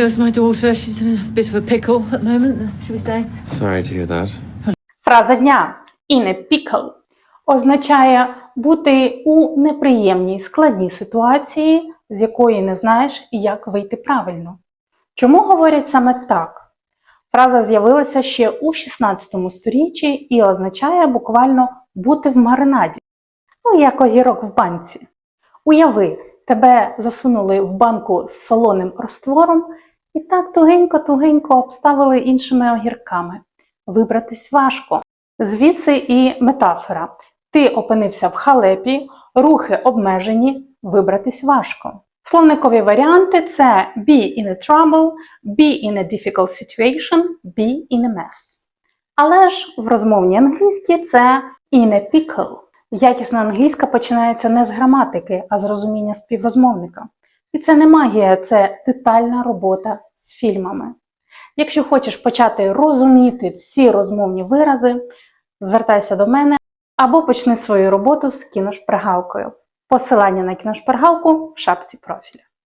There's my daughter. She's in a bit of a pickle at the moment, should we say? Sorry to hear that. Фраза дня in a pickle означає бути у неприємній складній ситуації, з якої не знаєш, як вийти правильно. Чому говорять саме так? Фраза з'явилася ще у 16 сторіччі і означає буквально бути в маринаді. Ну, як огірок в банці. Уяви, тебе засунули в банку з солоним розтвором і так тугенько-тугенько обставили іншими огірками. Вибратись важко. Звідси і метафора. Ти опинився в халепі, рухи обмежені, вибратись важко. Словникові варіанти це be in a trouble, be in a difficult situation, be in a mess. Але ж в розмовній англійській це in a pickle. Якісна англійська починається не з граматики, а з розуміння співрозмовника. І це не магія, це детальна робота з фільмами. Якщо хочеш почати розуміти всі розмовні вирази, звертайся до мене або почни свою роботу з кіношпаргалкою. Посилання на кіношпаргалку в шапці профіля.